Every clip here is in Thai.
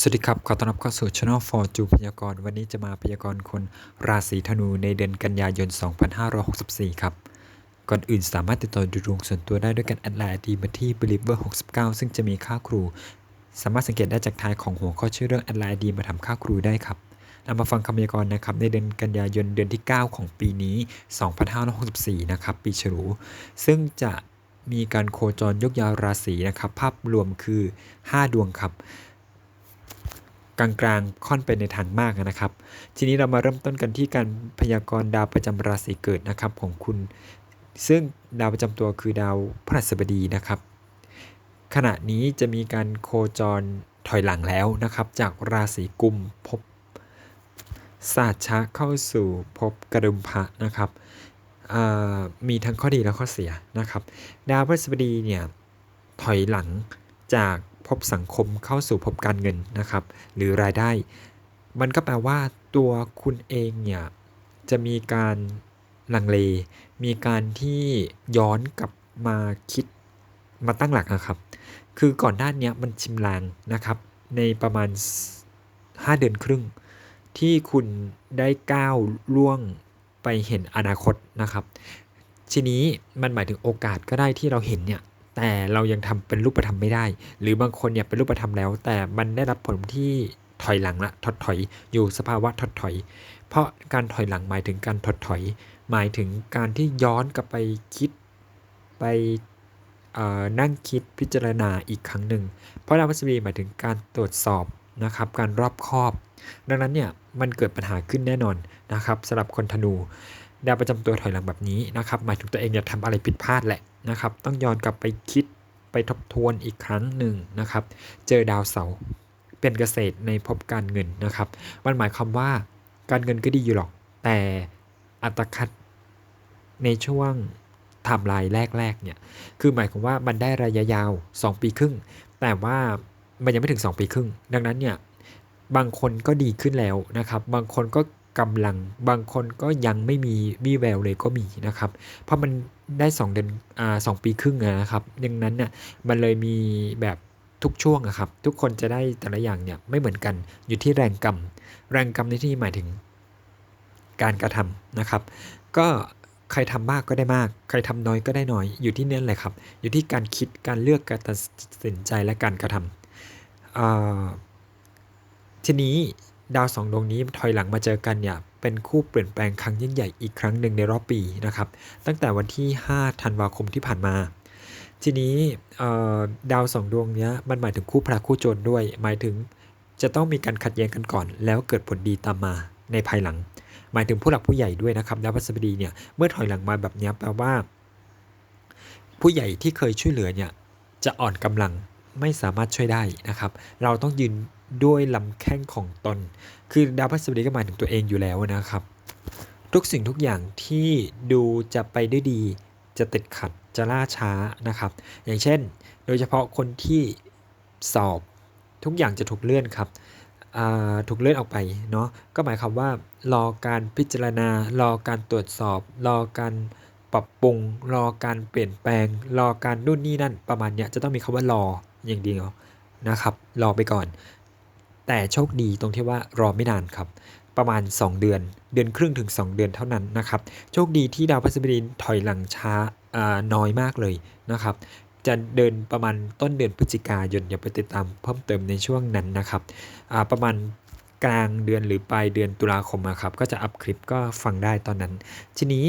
สวัสดีครับ ขอต้อนรับเข้าสู่ Channel for จูพยากรณ์ วันนี้จะมาพยากรณ์คนราศีธนูในเดือนกันยายน 2564 ครับ ก่อนอื่นสามารถติดต่อดูดวงส่วนตัวได้ด้วยกันแอดไลน์ดีมาที่ believer 69 ซึ่งจะมีค่าครู สามารถสังเกตได้จากท้ายของหัวข้อชื่อเรื่องแอดไลน์ดีมาทำค่าครูได้ครับเรามาฟังคำพยากรณ์นะครับในเดือนกันยายนเดือนที่ 9 ของปีนี้ 2564 นะครับ ปีฉลูซึ่งจะมีการโคจรยกยาวราศีนะครับ ภาพรวมคือ 5 ดวงครับ กลางๆ ค่อนไปในทางมากนะครับ ทีนี้เรามาเริ่มต้นกันที่การพยากรณ์ดาวประจำราศีเกิดนะครับของคุณ ซึ่งดาวประจำตัวคือดาวพฤหัสบดีนะครับ ขณะนี้จะมีการโคจรถอยหลังแล้วนะครับ จากราศีกุมภพศาสตร์ชะเข้าสู่ภพกระดุมพระนะครับมีทั้งข้อดีและข้อเสียนะครับ ดาวพฤหัสบดีเนี่ยถอยหลังจาก ภพสังคมเข้าสู่ภพการเงินนะครับ หรือรายได้ มันก็แปลว่าตัวคุณเองเนี่ยจะมีการลังเล มีการที่ย้อนกลับมาคิดมาตั้งหลักนะครับ คือก่อนหน้านี้มันชิมลางนะครับ ในประมาณ 5 เดือนครึ่ง ที่คุณได้ก้าวล่วงไปเห็นอนาคตนะครับ ทีนี้มันหมายถึงโอกาสก็ได้ที่เราเห็นเนี่ย แต่เรายังทำเป็นรูปธรรมไม่ได้ หรือบางคนเนี่ยเป็นรูปธรรมแล้ว แต่มันได้รับผลที่ถอยหลังละถดถอยอยู่สภาวะถดถอย เพราะการถอยหลังหมายถึงการถดถอย หมายถึงการที่ย้อนกลับไปคิดไปนั่งคิดพิจารณาอีกครั้งหนึ่ง เพราะดาวพฤหัสบดีหมายถึงการตรวจสอบนะครับการรอบคอบ ดังนั้นเนี่ยมันเกิดปัญหาขึ้นแน่นอนนะครับสำหรับคนธนู ดาวประจำตัวถอยหลังแบบนี้นะครับหมายถึงตัวเองเนี่ยทำอะไรผิดพลาดแหละนะครับ ต้องย้อนกลับไปคิดไปทบทวนอีกครั้งหนึ่งนะครับ เจอดาวเสาเป็นเกษตรในภพการเงินนะครับมันหมายความว่าการเงินก็ดีอยู่หรอก แต่อัตคัดในช่วงไทม์ไลน์แรกๆเนี่ยคือหมายความว่ามันได้ระยะยาว 2 ปีครึ่ง แต่ว่ามันยังไม่ถึง 2 ปีครึ่ง ดังนั้นเนี่ยบางคนก็ดีขึ้นแล้วนะครับ บางคนก็ กำลัง บางคนก็ยังไม่มีวี่แววเลยก็มีนะครับ เพราะมันได้2เดือนอ่าสปีครึ่งนะครับดังนั้นเนี่ยมันเลยมีแบบทุกช่วงอะครับ ทุกคนจะได้แต่ละอย่างเนี่ยไม่เหมือนกันอยู่ที่แรงกรรม แรงกรรมในที่หมายถึงการกระทำนะครับ ก็ใครทำมากก็ได้มาก ใครทำน้อยก็ได้น้อย อยู่ที่เนั่นแหละครับ อยู่ที่การคิดการเลือกการตัดสินใจและการกระทำอ่าทีนี้ ดาวสองดวงนี้ถอยหลังมาเจอกันเนี่ยเป็นคู่เปลี่ยนแปลงครั้งยิ่งใหญ่อีกครั้งหนึ่งในรอบปีนะครับตั้งแต่วันที่ 5 ธันวาคมที่ผ่านมา ทีนี้ดาวสองดวงนี้มันหมายถึงคู่พระคู่โจรด้วย หมายถึงจะต้องมีการขัดแย้งกันก่อน แล้วเกิดผลดีตามมาในภายหลัง หมายถึงผู้หลักผู้ใหญ่ด้วยนะครับดาวพฤหัสบดีเนี่ยเมื่อถอยหลังมาแบบนี้แปลว่า ผู้ใหญ่ที่เคยช่วยเหลือเนี่ยจะอ่อนกำลังไม่สามารถช่วยได้นะครับ เราต้องยืน ด้วยลำแข้งของตน คือดาวพฤหัสบดีก็หมายถึงตัวเองอยู่แล้วนะครับ ทุกสิ่งทุกอย่างที่ดูจะไปได้ดี จะติดขัดจะล่าช้านะครับ อย่างเช่น โดยเฉพาะคนที่สอบทุกอย่างจะถูกเลื่อนครับถูกเลื่อนออกไปเนาะก็หมายความว่ารอการพิจารณา รอการตรวจสอบ รอการปรับปรุง รอการเปลี่ยนแปลง รอการนู่นนี่นั่นประมาณเนี้ยจะต้องมีคำว่ารออย่างเดียวนะครับ รอไปก่อน แต่โชคดีตรงที่ว่ารอไม่นานครับประมาณ 2 เดือน เดือนครึ่งถึง 2 เดือนเท่านั้นนะครับ โชคดีที่ดาวพฤหัสบดีถอยหลังช้าน้อยมากเลยนะครับ จะเดินประมาณต้นเดือนพฤศจิกายนอย่าไปติดตามเพิ่มเติมในช่วงนั้นนะครับ ประมาณกลางเดือนหรือปลายเดือนตุลาคมครับ ก็จะอัพคลิปก็ฟังได้ตอนนั้น ทีนี้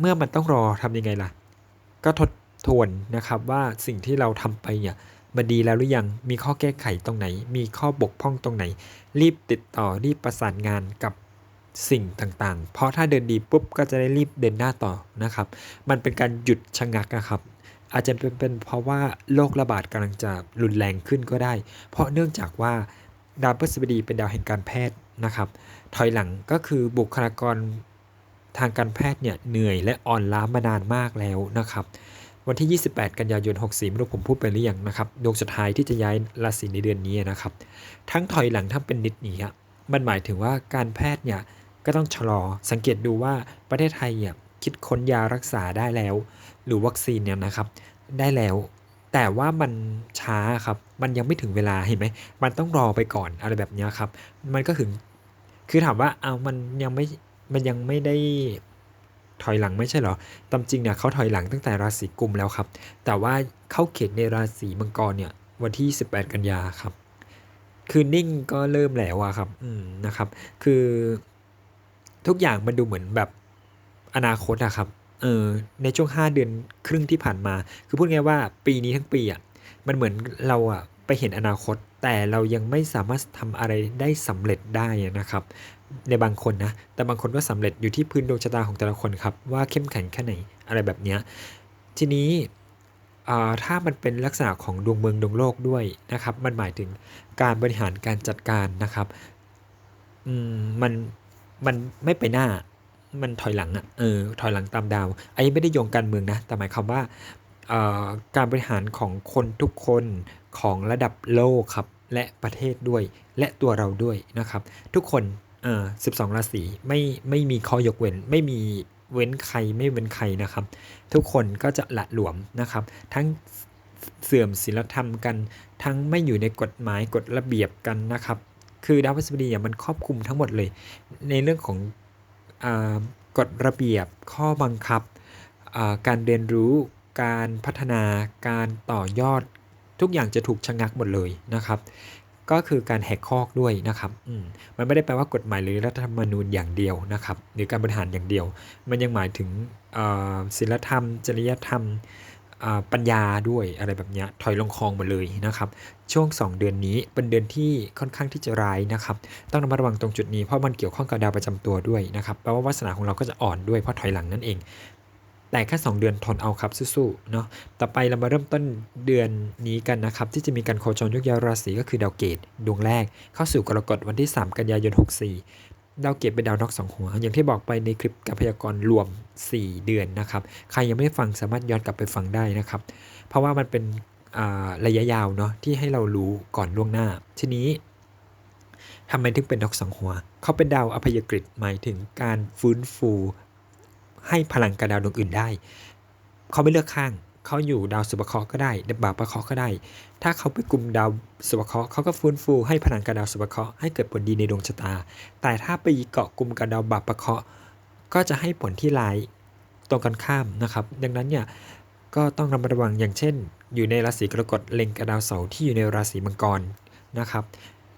เมื่อมันต้องรอทำยังไงล่ะ ก็ทบทวนนะครับว่าสิ่งที่เราทำไปเนี่ย มันดีแล้วหรือยัง มีข้อแก้ไขตรงไหน มีข้อบกพร่องตรงไหน รีบติดต่อรีบประสานงานกับสิ่งต่างๆ เพราะถ้าเดินดีปุ๊บก็จะได้รีบเดินหน้าต่อนะครับ มันเป็นการหยุดชะงักนะครับ อาจจะเป็นเป็นเพราะว่าโรคระบาดกำลังจะรุนแรงขึ้นก็ได้ เพราะเนื่องจากว่าดาวพฤหัสบดีเป็นดาวแห่งการแพทย์นะครับ ถอยหลังก็คือบุคลากรทางการแพทย์เนี่ยเหนื่อยและอ่อนล้ามานานมากแล้วนะครับ วันที่ 28 กันยายน 64 ไม่รู้ผมพูดไปหรือยังนะครับ ดวงสุดท้ายที่จะย้ายราศีในเดือนนี้นะครับ ทั้งถอยหลังทั้งเป็นนิดหนีอะมันหมายถึงว่าการแพทย์เนี่ยก็ต้องชะลอ สังเกตดูว่าประเทศไทยเนี่ยคิดค้นยารักษาได้แล้ว หรือวัคซีนเนี่ยนะครับ ได้แล้ว แต่ว่ามันช้าครับ มันยังไม่ถึงเวลาเห็นไหม มันต้องรอไปก่อนอะไรแบบนี้ครับ มันก็ถึง คือถามว่าเอามันยังไม่ มันยังไม่ได้ ถอยหลังไม่ใช่เหรอ ตามจริงเนี่ยเขาถอยหลังตั้งแต่ราศีกุมแล้วครับ แต่ว่าเข้าเขตในราศีมังกรเนี่ยวันที่ 18 กันยาครับ คือนิ่งก็เริ่มแล้วอะครับ อืมนะครับ คือทุกอย่างมันดูเหมือนแบบอนาคตอะครับ เออ ในช่วง 5 เดือนครึ่งที่ผ่านมา คือพูดง่ายว่าปีนี้ทั้งปีอะมันเหมือนเราอะไปเห็นอนาคต แต่เรายังไม่สามารถทำอะไรได้สำเร็จได้นะครับ ในบางคนนะ แต่บางคนก็สำเร็จอยู่ที่พื้นดวงชะตาของแต่ละคนครับ ว่าเข้มแข็งแค่ไหนอะไรแบบเนี้ยทีนี้ถ้ามันเป็นลักษณะของดวงเมืองดวงโลกด้วยนะครับ มันหมายถึงการบริหารการจัดการนะครับมมันมันไม่ไปหน้ามันถอยหลังอะเออถอยหลังตามดาวอันนี้ไม่ได้โยงการเมืองนะ แต่หมายความว่าการบริหารของคนทุกคนของระดับโลกครับ และประเทศด้วย และตัวเราด้วยนะครับ ทุกคน เอ่อ12ราศีไม่ไม่มีข้อยกเว้น ไม่มีเว้นใครไม่เว้นใครนะครับ ทุกคนก็จะละหลวมนะครับ ทั้งเสื่อมศีลธรรมกัน ทั้งไม่อยู่ในกฎหมายกฎระเบียบกันนะครับ คือดาวพฤหัสบดีมันครอบคลุมทั้งหมดเลย ในเรื่องของอกฎระเบียบข้อบังคับ การเรียนรู้การพัฒนาการต่อยอด ทุกอย่างจะถูกชะงักหมดเลยนะครับ ก็คือการแหกคอกด้วยนะครับมันไม่ได้แปลว่ากฎหมายหรือรัฐธรรมนูญอย่างเดียวนะครับ หรือการบริหารอย่างเดียว มันยังหมายถึงศีลธรรม จริยธรรมปัญญาด้วยอะไรแบบนี้ถอยลงคลองหมดเลยนะครับ ช่วง 2 เดือนนี้เป็นเดือนที่ค่อนข้างที่จะร้ายนะครับ ต้องระมัดระวังตรงจุดนี้เพราะมันเกี่ยวข้องกับดาวประจำตัวด้วยนะครับแปลว่าวาสนาของเราก็จะอ่อนด้วยเพราะถอยหลังนั่นเอง แต่แค่ 2 เดือนทนเอาครับสู้ๆเนาะต่อไปเรามาเริ่มต้นเดือนนี้กันนะครับ ที่จะมีการโคจรยกย้ายราศีก็คือดาวเกตดวงแรก เข้าสู่กรกฎวันที่ 3 กันยายน 64 ดาวเกตเป็นดาวนอกสองหัว อย่างที่บอกไปในคลิปกับพยากรณ์รวม 4 เดือนนะครับ ใครยังไม่ฟังสามารถย้อนกลับไปฟังได้นะครับ เพราะว่ามันเป็นระยะยาวเนาะที่ให้เรารู้ก่อนล่วงหน้า ทีนี้ทำไมถึงเป็นดอกสองหัว เขาเป็นดาวอภัยกฤตหมายถึงการฟื้นฟู ให้พลังกับดาวดวงอื่นได้ เขาไม่เลือกข้างเขาอยู่ดาวสุภเคราะห์ก็ได้ดาวบาปะเคราะห์ก็ได้ ถ้าเขาไปกลุ่มดาวสุภเคราะห์เขาก็ฟื้นฟูให้พลังกับดาวสุภเคราะห์ให้เกิดผลดีในดวงชะตา แต่ถ้าไปเกาะกลุ่มกับดาวบาปะเคราะห์ก็จะให้ผลที่ร้ายตรงกันข้ามนะครับ ดังนั้นเนี่ยก็ต้องระมัดระวังอย่างเช่น อยู่ในราศีกรกฎเล็งกับดาวเสาร์ที่อยู่ในราศีมังกรนะครับ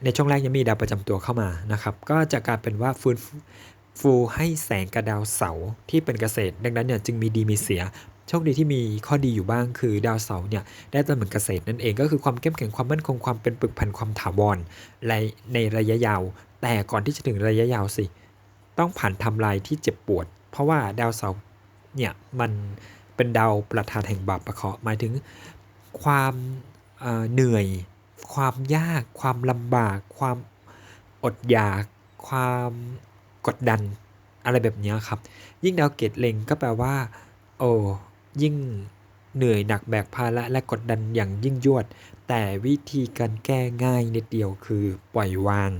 ในช่วงแรกยังมีดาวประจำตัวเข้ามานะครับ ก็จะกลายเป็นว่าฟื้น ฟูให้แสงกระดาวเสาที่เป็นเกษตร ดังนั้นเนี่ยจึงมีดีมีเสียโชคดีที่มีข้อดีอยู่บ้างคือดาวเสาเนี่ยได้ตำแหน่งเกษตรนั่นเองก็คือความเข้มแข็งความมั่นคงความเป็นปึกพันความถาวรในระยะยาว แต่ก่อนที่จะถึงระยะยาวสิ ต้องผ่านทำลายที่เจ็บปวด เพราะว่าดาวเสาเนี่ยมันเป็นดาวประธานแห่งบาปประเคาะหมายถึงความเหนื่อย ความยาก ความลำบาก ความอดอยาก ความ กดดันอะไรแบบนี้ครับ ยิ่งดาวเกตเล็งก็แปลว่า โอ้ยิ่งเหนื่อยหนักแบกภาระและกดดันอย่างยิ่งยวด แต่วิธีการแก้ง่ายนิดเดียวคือปล่อยวาง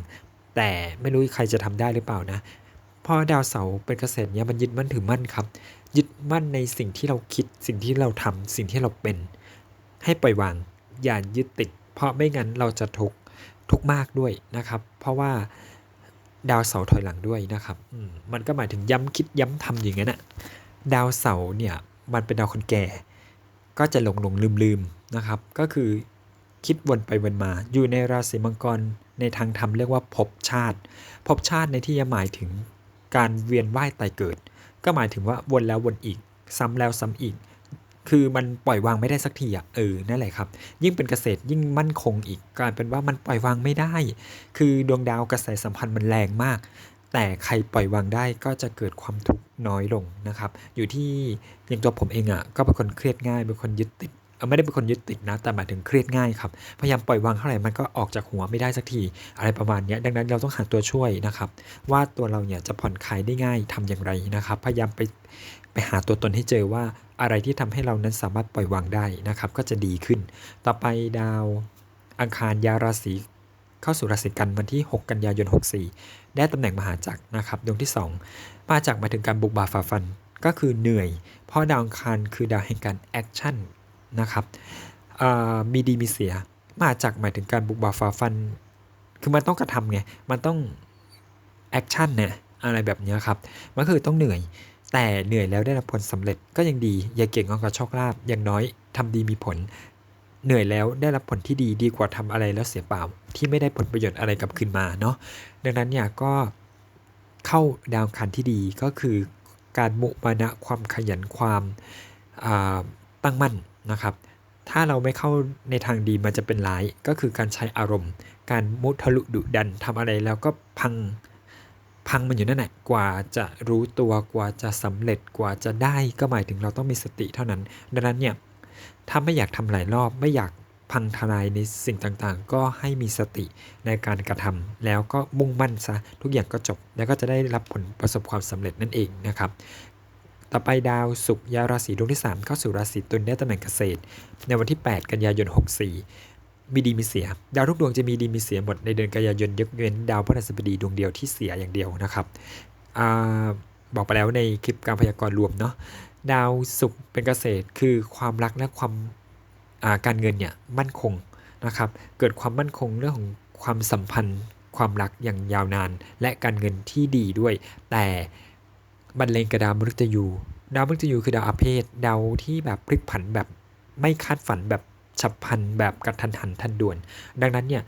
แต่ไม่รู้ใครจะทำได้หรือเปล่านะเพราะดาวเสาเป็นเกษตรเนี้ยมันยึดมั่นถือมั่นครับ ยึดมั่นในสิ่งที่เราคิด สิ่งที่เราทำสิ่งที่เราเป็น ให้ปล่อยวาง อย่ายึดติด เพราะไม่งั้นเราจะทุกข์ทุกข์มากด้วยนะครับ เพราะว่า ดาวเสาร์ถอยหลังด้วยนะครับมันก็หมายถึงย้ำคิดย้ำทำอย่างนั้นอะดาวเสาร์เนี่ยมันเป็นดาวคนแก่ ก็จะหลงหลงลืมลืมนะครับ ก็คือคิดวนไปวนมา อยู่ในราศีมังกรในทางธรรมเรียกว่าภพชาติภพชาติในที่จะหมายถึงการเวียนว่ายตายเกิด ก็หมายถึงว่าวนแล้ววนอีก ซ้ำแล้วซ้ำอีก คือมันปล่อยวางไม่ได้สักทีอะเออนั่นแหละครับ ยิ่งเป็นเกษตรยิ่งมั่นคงอีกกลายเป็นว่ามันปล่อยวางไม่ได้ คือดวงดาวกระแสสัมพันธ์มันแรงมาก แต่ใครปล่อยวางได้ก็จะเกิดความทุกข์น้อยลงนะครับ อยู่ที่อย่างตัวผมเองอะก็เป็นคนเครียดง่ายเป็นคนยึดติดไม่ได้เป็นคนยึดติดนะ แต่หมายถึงเครียดง่ายครับ พยายามปล่อยวางเท่าไหร่มันก็ออกจากหัวไม่ได้สักที อะไรประมาณนี้ดังนั้นเราต้องหาตัวช่วยนะครับ ว่าตัวเราเนี่ยจะผ่อนคลายได้ง่ายทำอย่างไรนะครับ พยายามไป ไปหาตัวตนให้เจอว่าอะไรที่ทำให้เรานั้นสามารถปล่อยวางได้นะครับ ก็จะดีขึ้น ต่อไปดาวอังคารยาราศีเข้าสู่ราศีกันวันที่ 6 กันยายน 64 ได้ตำแหน่งมหาจักรนะครับดวงที่ 2 มาจากมาถึงการบุกบาฝ่าฟันก็คือเหนื่อย เพราะดาวอังคารคือดาวแห่งการแอคชั่นนะครับมีดีมีเสีย มาจากหมายถึงการบุกบ่าฝ่าฟัน คือมันต้องกระทำไง มันต้องแอคชั่นเนี่ยอะไรแบบนี้ครับ มันคือต้องเหนื่อย แต่เหนื่อยแล้วได้รับผลสำเร็จก็ยังดี อย่าเก่งงอนกับโชคลาภอย่างน้อยทำดีมีผล เหนื่อยแล้วได้รับผลที่ดีดีกว่าทำอะไรแล้วเสียเปล่า ที่ไม่ได้ผลประโยชน์อะไรกลับคืนมาเนาะดังนั้นเนี่ยก็เข้าดาวคันที่ดีก็คือการมุมานะความขยันความตั้งมั่นนะครับ ถ้าเราไม่เข้าในทางดีมันจะเป็นร้ายก็คือการใช้อารมณ์ การมุทะลุดุดันทำอะไรแล้วก็พัง พังมันอยู่นั่นแหละกว่าจะรู้ตัวกว่าจะสำเร็จกว่าจะได้ก็หมายถึงเราต้องมีสติเท่านั้น ดังนั้นเนี่ยถ้าไม่อยากทำหลายรอบไม่อยากพังทลายในสิ่งต่างๆ ก็ให้มีสติในการกระทำแล้วก็มุ่งมั่นซะทุกอย่างก็จบ แล้วก็จะได้รับผลประสบความสำเร็จนั่นเองนะครับต่อไปดาวศุกร์ยาราศีดวงที่ 3 เข้าสู่ราศีตุลได้ตำแหน่งเกษตร ในวันที่ 8 กันยายน 64 มีดีมีเสีย ดาวทุกดวงจะมีดีมีเสียหมดในเดือนกันยายนยกเว้นดาวพฤหัสบดีดวงเดียวที่เสียอย่างเดียวนะครับอบอกไปแล้วในคลิปการพยากรณ์รวมเนาะดาวศุกร์เป็นเกษตรคือความรักและความาการเงินเนี่ยมั่นคงนะครับ เกิดความมั่นคงเรื่องของความสัมพันธ์ ความรักอย่างยาวนาน และการเงินที่ดีด้วย แต่บรรเลงกระดาวมฤตยู ดาวมฤตยูคือดาวอาเพศดาวที่แบบพลิกผันแบบไม่คาดฝันแบบ ฉับพลันแบบกระทันหันทันด่วน ดังนั้นเนี่ย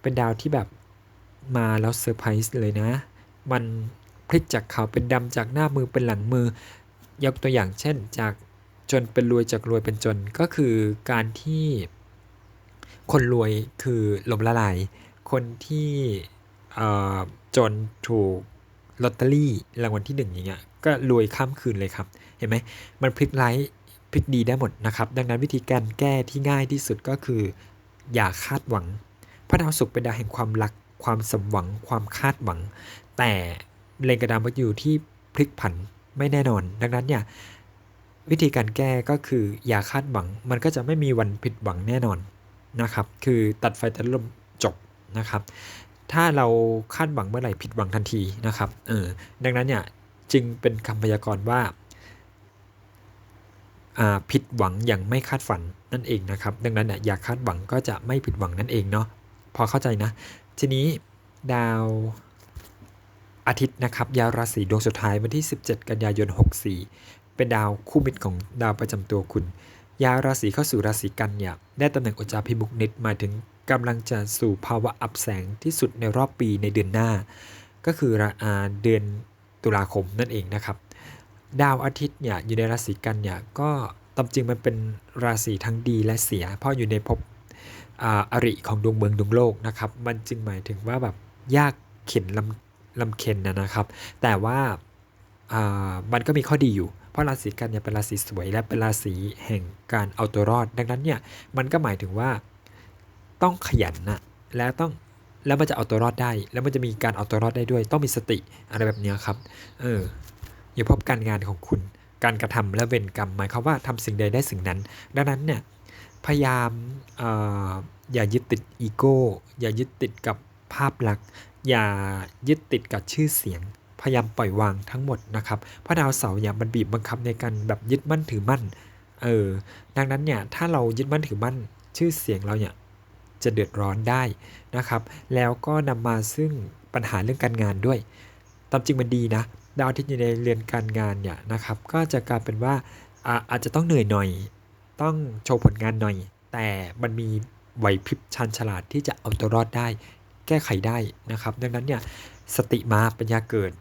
เป็นดาวที่แบบมาแล้วเซอร์ไพรส์เลยนะ มันพลิกจากขาวเป็นดำจากหน้ามือเป็นหลังมือยกตัวอย่างเช่น จากจนเป็นรวยจากรวยเป็นจนก็คือการที่คนรวยคือลมละลายคนที่จนถูกลอตเตอรี่รางวัลที่หนึ่งอย่างเงี้ยก็รวยข้ามคืนเลยครับ เห็นไหมมันพลิกไลท์ พลิกดีได้หมดนะครับ ดังนั้นวิธีการแก้ที่ง่ายที่สุดก็คือ อย่าคาดหวัง พระดาวศุกร์เป็นดาวแห่งความรัก ความสมหวัง ความคาดหวัง แต่เลงกระดามอยู่ที่พลิกผันไม่แน่นอน ดังนั้นเนี่ยวิธีการแก้ก็คืออย่าคาดหวัง มันก็จะไม่มีวันผิดหวังแน่นอนนะครับ คือตัดไฟตัดลมจบนะครับ ถ้าเราคาดหวังเมื่อไหร่ผิดหวังทันทีนะครับ เออ ดังนั้นเนี่ยจึงเป็นคำพยากรณ์ว่า ผิดหวังอย่างไม่คาดฝันนั่นเองนะครับ ดังนั้นอย่าคาดหวังก็จะไม่ผิดหวังนั่นเองเนาะพอเข้าใจนะ ทีนี้ดาวอาทิตย์นะครับยาวราศีดวงสุดท้ายวันที่ 17 กันยายน 64 เป็นดาวคู่มิตรของดาวประจำตัวคุณ ยาราศีเข้าสู่ราศีกันเนี่ยได้ตำแหน่งอุจจาพิมุกนิดหมายถึงกำลังจะสู่ภาวะอับแสงที่สุดในรอบปีในเดือนหน้า ก็คือเดือนตุลาคมนั่นเองนะครับ ดาวอาทิตย์เนี่ยอยู่ในราศีกันเนี่ยก็ตามจริงมันเป็นราศีทั้งดีและเสีย เพราะอยู่ในภพอริของดวงเมืองดวงโลกนะครับ มันจึงหมายถึงว่าแบบยากเข็นลำลำเค็นนะนะครับ แต่ว่ามันก็มีข้อดีอยู่ เพราะราศีกันเนี่ยเป็นราศีสวยและเป็นราศีแห่งการเอาตัวรอด ดังนั้นเนี่ยมันก็หมายถึงว่าต้องขยันนะแล้วต้องแล้วมันจะเอาตัวรอดได้ แล้วมันจะมีการเอาตัวรอดได้ด้วย ต้องมีสติอะไรแบบนี้ครับ เออ อย่าพบการงานของคุณ การกระทำและเวรกรรมหมายความว่าทำสิ่งใดได้สิ่งนั้น ดังนั้นเนี่ยพยายามออย่ายึดติดอีโก้อย่ายึดติดกับภาพลักษณ์อย่ายึดติดกับชื่อเสียง พยายามปล่อยวางทั้งหมดนะครับเพราะดาวเสาร์เนี่ยมันบีบบังคับในการแบบยึดมั่นถือมั่นเออดังนั้นเนี่ยถ้าเรายึดมั่นถือมั่นชื่อเสียงเราเนี่ยจะเดือดร้อนได้นะครับ แล้วก็นำมาซึ่งปัญหาเรื่องการงานด้วย ตามจริงมันดีนะ ดาวที่อยู่ในเรือนการงานเนี่ยนะครับ ก็จะกลายเป็นว่าอาอาจจะต้องเหนื่อยหน่อย ต้องโชว์ผลงานหน่อย แต่มันมีไหวพริบชันฉลาดที่จะเอาตัวรอดได้ แก้ไขได้นะครับ ดังนั้นเนี่ยสติมาปัญญาเกิด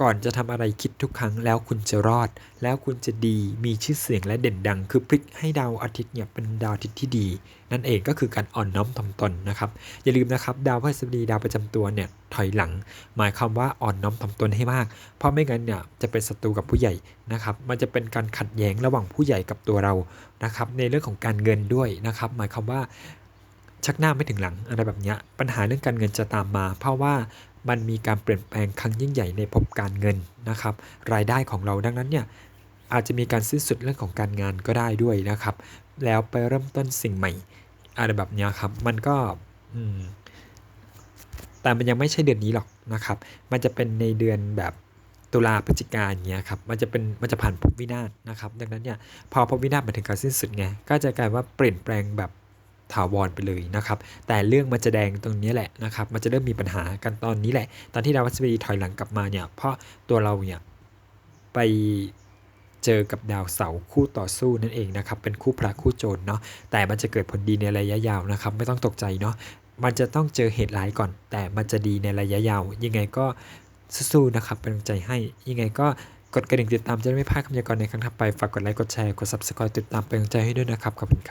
ก่อนจะทำอะไรคิดทุกครั้งแล้วคุณจะรอด แล้วคุณจะดีมีชื่อเสียงและเด่นดัง คือพลิกให้ดาวอาทิตย์เนี่ยเป็นดาวอาทิตย์ที่ดี นั่นเองก็คือการอ่อนน้อมถ่อมตนนะครับ อย่าลืมนะครับ ดาวพฤหัสบดีดาวประจำตัวเนี่ยถอยหลัง หมายความว่าอ่อนน้อมถ่อมตนให้มาก เพราะไม่งั้นเนี่ยจะเป็นศัตรูกับผู้ใหญ่นะครับ มันจะเป็นการขัดแย้งระหว่างผู้ใหญ่กับตัวเรานะครับ ในเรื่องของการเงินด้วยนะครับ หมายความว่าชักหน้าไม่ถึงหลังอะไรแบบนี้ปัญหาเรื่องการเงินจะตามมา เพราะว่า มันมีการเปลี่ยนแปลงครั้งยิ่งใหญ่ในภพการเงินนะครับ รายได้ของเราดังนั้นเนี่ยอาจจะมีการสิ้นสุดเรื่องของการงานก็ได้ด้วยนะครับ แล้วไปเริ่มต้นสิ่งใหม่อะไรแบบนี้ครับ มันก็แต่มันยังไม่ใช่เดือนนี้หรอกนะครับ มันจะเป็นในเดือนแบบตุลาพฤศจิกาอย่างเงี้ยครับ มันจะเป็นมันจะผ่านภพวินาศนะครับ ดังนั้นเนี่ยพอภพวินาศมาถึงการสิ้นสุดไงก็จะกลายว่าเปลี่ยนแปลงแบบ ถาวรไปเลยนะครับ แต่เรื่องมันจะแดงตรงนี้แหละนะครับ มันจะเริ่มมีปัญหากันตอนนี้แหละ ตอนที่ดาวพฤหัสบดีถอยหลังกลับมาเนี่ย เพราะตัวเราเนี่ยไปเจอกับดาวเสาร์คู่ต่อสู้นั่นเองนะครับ เป็นคู่พระคู่โจรเนาะ แต่มันจะเกิดผลดีในระยะยาวนะครับ ไม่ต้องตกใจเนาะ มันจะต้องเจอเหตุร้ายก่อน แต่มันจะดีในระยะยาว ยังไงก็สู้ๆนะครับ เป็นกำลังใจให้ ยังไงก็กดกระดิ่งติดตามจะได้ไม่พลาดคำยากรณ์ในครั้งถัดไป ฝากกดไลค์ กดแชร์ กด subscribe ติดตามเป็นกำลังใจให้ด้วยนะครับ ขอบคุณครับ